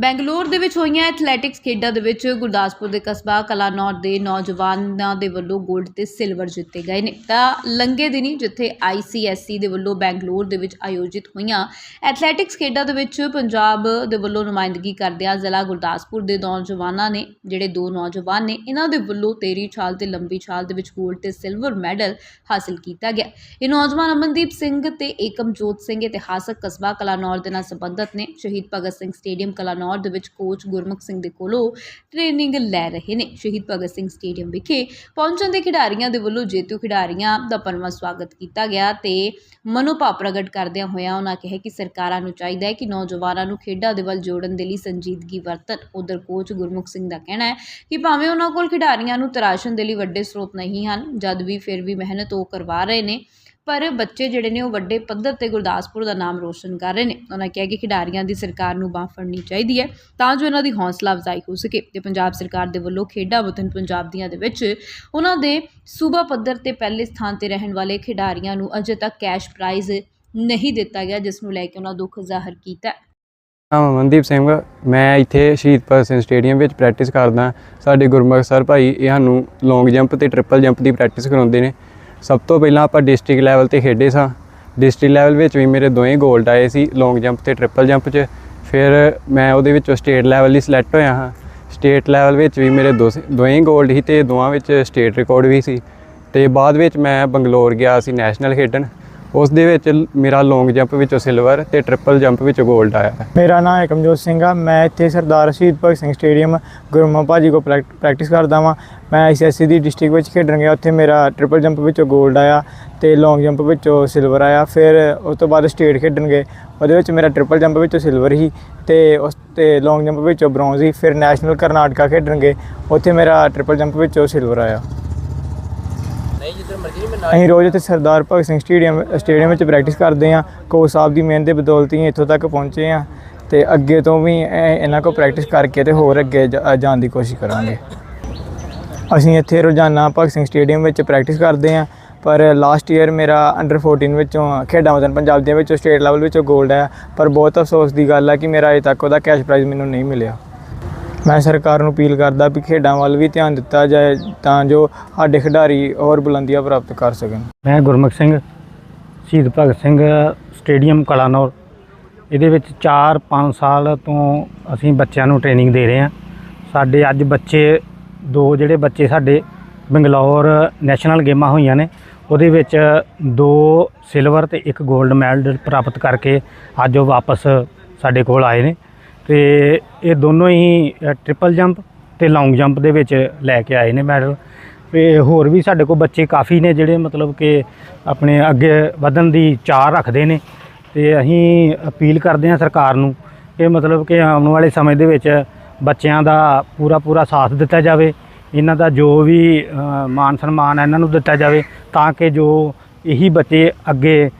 ਬੈਂਗਲੌਰ ਦੇ ਵਿੱਚ ਹੋਈਆਂ ਐਥਲੈਟਿਕਸ ਖੇਡਾਂ ਦੇ ਵਿੱਚ ਗੁਰਦਾਸਪੁਰ ਦੇ ਕਸਬਾ ਕਲਾਨੌਰ ਦੇ ਨੌਜਵਾਨਾਂ ਦੇ ਵੱਲੋਂ 골ਡ ਤੇ ਸਿਲਵਰ ਜਿੱਤੇ ਗਏ ਨੇ। ਤਾਂ ਲੰਗੇ ਦਿਨੀ ਜਿੱਥੇ ICSC ਦੇ ਵੱਲੋਂ ਬੈਂਗਲੌਰ ਦੇ ਵਿੱਚ ਆਯੋਜਿਤ ਹੋਈਆਂ ਐਥਲੈਟਿਕਸ ਖੇਡਾਂ ਦੇ ਵਿੱਚ ਪੰਜਾਬ ਦੇ ਵੱਲੋਂ ਨੁਮਾਇੰਦਗੀ ਕਰਦਿਆਂ ਜ਼ਿਲ੍ਹਾ ਗੁਰਦਾਸਪੁਰ ਦੇ ਨੌਜਵਾਨਾਂ ਨੇ, ਜਿਹੜੇ ਦੋ ਨੌਜਵਾਨ ਨੇ, ਇਹਨਾਂ ਦੇ ਵੱਲੋਂ 13 ਛਾਲ ਤੇ ਲੰਬੀ ਛਾਲ ਦੇ ਵਿੱਚ 골ਡ ਤੇ ਸਿਲਵਰ ਮੈਡਲ ਹਾਸਲ ਕੀਤਾ ਗਿਆ। ਇਹ ਨੌਜਵਾਨ ਅਮਨਦੀਪ ਸਿੰਘ ਤੇ ਏਕਮਜੋਤ ਸਿੰਘ ਇਤਿਹਾਸਕ ਕਸਬਾ ਕਲਾਨੌਰ ਦੇ ਨਾਲ ਸੰਬੰਧਤ ਨੇ। ਸ਼ਹੀਦ ਭਗਤ ਸਿੰਘ ਸਟੇਡੀਅਮ ਕਲਾਨੌਰ ਦੇ ਵਿੱਚ ਕੋਚ ਗੁਰਮੁਖ ਸਿੰਘ ਦੇ ਕੋਲੋਂ ਟ੍ਰੇਨਿੰਗ ਲੈ ਰਹੇ ਨੇ। ਸ਼ਹੀਦ ਭਗਤ ਸਿੰਘ ਸਟੇਡੀਅਮ ਵਿਖੇ ਪਹੁੰਚਣ ਦੇ ਖਿਡਾਰੀਆਂ ਦੇ ਵੱਲੋਂ ਜੇਤੂ ਖਿਡਾਰੀਆਂ ਦਾ ਪਰਮਾ ਸਵਾਗਤ ਕੀਤਾ ਗਿਆ ਤੇ ਮਨੋਭਾਵ ਪ੍ਰਗਟ ਕਰਦਿਆਂ ਹੋਇਆਂ ਉਹਨਾਂ ਕਿਹਾ ਕਿ ਸਰਕਾਰਾਂ ਨੂੰ ਚਾਹੀਦਾ ਹੈ ਕਿ ਨੌਜਵਾਨਾਂ ਨੂੰ ਖੇਡਾਂ ਦੇ ਵੱਲ ਜੋੜਨ ਦੇ ਲਈ ਸੰਜੀਦਗੀ ਵਰਤਣ। ਉਧਰ ਕੋਚ ਗੁਰਮੁਖ ਸਿੰਘ ਦਾ ਕਹਿਣਾ ਹੈ ਕਿ ਭਾਵੇਂ ਉਹਨਾਂ ਕੋਲ ਖਿਡਾਰੀਆਂ ਨੂੰ ਤਰਾਸ਼ਣ ਦੇ ਲਈ ਵੱਡੇ ਸਰੋਤ ਨਹੀਂ ਹਨ, ਜਦ ਵੀ ਫਿਰ ਵੀ ਮਿਹਨਤ ਉਹ ਕਰਵਾ ਰਹੇ ਨੇ ਪਰ ਬੱਚੇ ਜਿਹੜੇ ਨੇ ਉਹ ਵੱਡੇ ਪੱਧਰ ਤੇ ਗੁਰਦਾਸਪੁਰ ਦਾ ਨਾਮ ਰੋਸ਼ਨ ਕਰ ਰਹੇ ਨੇ। ਉਹਨਾਂ ਕਿਹਾ ਕਿ ਖਿਡਾਰੀਆਂ ਦੀ ਸਰਕਾਰ ਨੂੰ ਬਾਂਹ ਫੜਨੀ ਚਾਹੀਦੀ ਹੈ ਤਾਂ ਜੋ ਇਹਨਾਂ ਦੀ ਹੌਸਲਾ ਅਫਜ਼ਾਈ ਹੋ ਸਕੇ ਤੇ ਪੰਜਾਬ ਸਰਕਾਰ ਦੇ ਵੱਲੋਂ ਖੇਡਾਂ ਵਤਨ ਪੰਜਾਬ ਦੀਆਂ ਦੇ ਵਿੱਚ ਉਹਨਾਂ ਦੇ ਸੂਬਾ ਪੱਧਰ ਤੇ ਪਹਿਲੇ ਸਥਾਨ ਤੇ ਰਹਿਣ ਵਾਲੇ ਖਿਡਾਰੀਆਂ ਨੂੰ ਅਜੇ ਤੱਕ ਕੈਸ਼ ਪ੍ਰਾਈਜ਼ ਨਹੀਂ ਦਿੱਤਾ ਗਿਆ, ਜਿਸ ਨੂੰ ਲੈ ਕੇ ਉਹਨਾਂ ਦੁੱਖ ਜ਼ਾਹਰ ਕੀਤਾ ਹਾਂ। ਨਾਮ ਅਮਨਦੀਪ ਸਿੰਘ, ਮੈਂ ਇੱਥੇ ਸ਼ਹੀਦ ਭਗਤ ਸਿੰਘ ਸਟੇਡੀਅਮ ਵਿੱਚ ਪ੍ਰੈਕਟਿਸ ਕਰਦਾ। ਸਾਡੇ ਗੁਰਮੁਖ ਸਰ ਭਾਈ ਇਹ ਸਾਨੂੰ ਲੌਂਗ ਜੰਪ ਤੇ ਟ੍ਰਿਪਲ ਜੰਪ ਦੀ ਪ੍ਰੈਕਟਿਸ ਕਰਾਉਂਦੇ ਨੇ। ਸਭ ਤੋਂ ਪਹਿਲਾਂ ਆਪਾਂ ਡਿਸਟ੍ਰਿਕਟ ਲੈਵਲ ਤੇ ਖੇਡੇ ਸਾਂ। ਡਿਸਟ੍ਰਿਕਟ ਲੈਵਲ ਵਿੱਚ ਵੀ ਮੇਰੇ ਦੋਵੇਂ 골ਡ ਆਏ ਸੀ ਲੌਂਗ ਜੰਪ ਤੇ ਟ੍ਰਿਪਲ ਜੰਪ 'ਚ। ਫਿਰ ਮੈਂ ਉਹਦੇ ਵਿੱਚੋਂ ਸਟੇਟ ਲੈਵਲ ਲਈ ਸਿਲੈਕਟ ਹੋਇਆ ਹਾਂ। ਸਟੇਟ ਲੈਵਲ ਵਿੱਚ ਵੀ ਮੇਰੇ ਦੋ ਦੋਵੇਂ 골ਡ ਸੀ ਤੇ ਦੋਵਾਂ ਵਿੱਚ ਸਟੇਟ ਰਿਕਾਰਡ ਵੀ ਸੀ। ਤੇ ਬਾਅਦ ਵਿੱਚ ਮੈਂ ਬੰਗਲੌਰ ਗਿਆ ਸੀ ਨੈਸ਼ਨਲ ਖੇਡਣ। ਉਸ ਦੇ ਵਿੱਚ ਮੇਰਾ ਲੌਂਗ ਜੰਪ ਵਿੱਚੋਂ ਸਿਲਵਰ ਤੇ ਟ੍ਰਿਪਲ ਜੰਪ ਵਿੱਚੋਂ 골ਡ ਆਇਆ ਮੇਰਾ ਨਾਮ ਏਕਮਜੋਤ ਸਿੰਘ ਆ, ਮੈਂ ਇੱਥੇ ਸਰਦਾਰ ਸ਼ਹੀਦ ਭਗਤ ਸਿੰਘ ਸਟੇਡੀਅਮ ਗੁਰਮਾ ਭਾਜੀ ਕੋ ਪ੍ਰੈਕਟਿਸ ਕਰਦਾ ਵਾਂ। ਮੈਂ ਆਈਸੀਐਸਸੀ ਦੀ ਡਿਸਟ੍ਰਿਕਟ ਵਿੱਚ ਖੇਡਣ ਗਿਆ, ਉੱਥੇ ਮੇਰਾ ਟ੍ਰਿਪਲ ਜੰਪ ਵਿੱਚੋਂ 골ਡ ਆਇਆ ਤੇ ਲੌਂਗ ਜੰਪ ਵਿੱਚੋਂ ਸਿਲਵਰ ਆਇਆ। ਫਿਰ ਉਸ ਤੋਂ ਬਾਅਦ ਸਟੇਟ ਖੇਡਣ ਗਏ, ਉਹਦੇ ਵਿੱਚ ਮੇਰਾ ਟ੍ਰਿਪਲ ਜੰਪ ਵਿੱਚੋਂ ਸਿਲਵਰ ਸੀ ਤੇ ਉਸ ਤੇ ਲੌਂਗ ਜੰਪ ਵਿੱਚੋਂ ਬ੍ਰੌਂਜ਼ ਸੀ। ਫਿਰ ਨੈਸ਼ਨਲ ਕਰਨਾਟਕਾ ਖੇਡਣ ਗਏ, ਉੱਥੇ ਮੇਰਾ ਟ੍ਰਿਪਲ ਜੰਪ ਵਿੱਚੋਂ ਸਿਲਵਰ ਆਇਆ। ਅਸੀਂ ਰੋਜ਼ ਇੱਥੇ ਸਰਦਾਰ ਭਗਤ ਸਿੰਘ ਸਟੇਡੀਅਮ ਸਟੇਡੀਅਮ ਵਿੱਚ ਪ੍ਰੈਕਟਿਸ ਕਰਦੇ ਹਾਂ। ਕੋਚ ਸਾਹਿਬ ਦੀ ਮਿਹਨਤ ਦੇ ਬਦੌਲਤ ਹੀ ਇੱਥੋਂ ਤੱਕ ਪਹੁੰਚੇ ਹਾਂ ਤੇ ਅੱਗੇ ਤੋਂ ਵੀ ਇਹਨਾਂ ਕੋਲ ਪ੍ਰੈਕਟਿਸ ਕਰਕੇ ਤੇ ਹੋਰ ਅੱਗੇ ਜਾ- ਜਾਣ ਦੀ ਕੋਸ਼ਿਸ਼ ਕਰਾਂਗੇ। ਅਸੀਂ ਇੱਥੇ ਰੋਜ਼ਾਨਾ ਭਗਤ ਸਿੰਘ ਸਟੇਡੀਅਮ ਵਿੱਚ ਪ੍ਰੈਕਟਿਸ ਕਰਦੇ ਹਾਂ, ਪਰ ਲਾਸਟ ਈਅਰ ਮੇਰਾ ਅੰਡਰ 14 ਵਿੱਚੋਂ ਖੇਡਾਂ ਵਤਨ ਪੰਜਾਬ ਦੇ ਵਿੱਚੋਂ ਸਟੇਟ ਲੈਵਲ ਵਿੱਚੋਂ 골ਡ ਆਇਆ ਪਰ ਬਹੁਤ ਅਫਸੋਸ ਦੀ ਗੱਲ ਹੈ ਕਿ ਮੇਰਾ ਅਜੇ ਤੱਕ ਉਹਦਾ ਕੈਸ਼ ਪ੍ਰਾਈਜ਼ ਮੈਨੂੰ ਨਹੀਂ ਮਿਲਿਆ। ਮੈਂ ਸਰਕਾਰ ਨੂੰ ਅਪੀਲ ਕਰਦਾ ਵੀ ਖੇਡਾਂ ਵੱਲ ਵੀ ਧਿਆਨ ਦਿੱਤਾ ਜਾਏ ਤਾਂ ਜੋ ਸਾਡੇ ਖਿਡਾਰੀ ਹੋਰ ਬੁਲੰਦੀਆਂ ਪ੍ਰਾਪਤ ਕਰ ਸਕਣ। ਮੈਂ ਗੁਰਮੁਖ ਸਿੰਘ, ਸ਼ਹੀਦ ਭਗਤ ਸਿੰਘ ਸਟੇਡੀਅਮ ਕਲਾਨੌਰ। ਇਹਦੇ ਵਿੱਚ 4-5 ਸਾਲ ਤੋਂ ਅਸੀਂ ਬੱਚਿਆਂ ਨੂੰ ਟ੍ਰੇਨਿੰਗ ਦੇ ਰਹੇ ਹਾਂ। ਸਾਡੇ ਅੱਜ ਬੱਚੇ, ਦੋ ਜਿਹੜੇ ਬੱਚੇ ਸਾਡੇ ਬੰਗਲੌਰ ਨੈਸ਼ਨਲ ਗੇਮਾਂ ਹੋਈਆਂ ਨੇ, ਉਹਦੇ ਵਿੱਚ ਦੋ ਸਿਲਵਰ ਤੇ ਇੱਕ 골ਡ ਮੈਡਲ ਪ੍ਰਾਪਤ ਕਰਕੇ ਅੱਜ ਉਹ ਵਾਪਸ ਸਾਡੇ ਕੋਲ ਆਏ ਨੇ। ਤੇ ਇਹ ਦੋਨੋਂ ਹੀ ਟ੍ਰਿਪਲ ਜੰਪ ਤੇ ਲੌਂਗ ਜੰਪ ਦੇ ਵਿੱਚ ਲੈ ਕੇ ਆਏ ਨੇ ਮੈਡਲ ਤੇ ਹੋਰ ਵੀ ਸਾਡੇ ਕੋਲ ਬੱਚੇ ਕਾਫੀ ਨੇ ਜਿਹੜੇ ਮਤਲਬ ਕਿ ਆਪਣੇ ਅੱਗੇ ਵਧਣ ਦੀ ਚਾਹ ਰੱਖਦੇ ਨੇ। ਤੇ ਅਸੀਂ ਅਪੀਲ ਕਰਦੇ ਹਾਂ ਸਰਕਾਰ ਨੂੰ ਕਿ ਮਤਲਬ ਕਿ ਆਉਣ ਵਾਲੇ ਸਮੇਂ ਦੇ ਵਿੱਚ ਬੱਚਿਆਂ ਦਾ ਪੂਰਾ ਪੂਰਾ ਸਾਥ ਦਿੱਤਾ ਜਾਵੇ। ਇਹਨਾਂ ਦਾ ਜੋ ਵੀ ਮਾਨ ਸਨਮਾਨ ਹੈ ਇਹਨਾਂ ਨੂੰ ਦਿੱਤਾ ਜਾਵੇ ਤਾਂ ਕਿ ਜੋ ਇਹੀ ਬੱਚੇ ਅੱਗੇ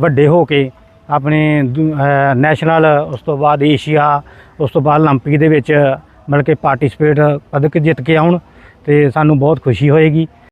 ਵੱਡੇ ਹੋ ਕੇ ਆਪਣੇ ਦੁ- ਅ, ਨੈਸ਼ਨਲ ਉਸ ਤੋਂ ਬਾਅਦ ਏਸ਼ੀਆ ਉਸ ਤੋਂ ਬਾਅਦ 올림픽 ਦੇ ਵਿੱਚ ਮਤਲਬ ਕਿ ਪਾਰਟਿਸਿਪੇਟ ਪਦਕ ਜਿੱਤ ਕੇ ਆਉਣ ਤੇ ਸਾਨੂੰ ਬਹੁਤ ਖੁਸ਼ੀ ਹੋਏਗੀ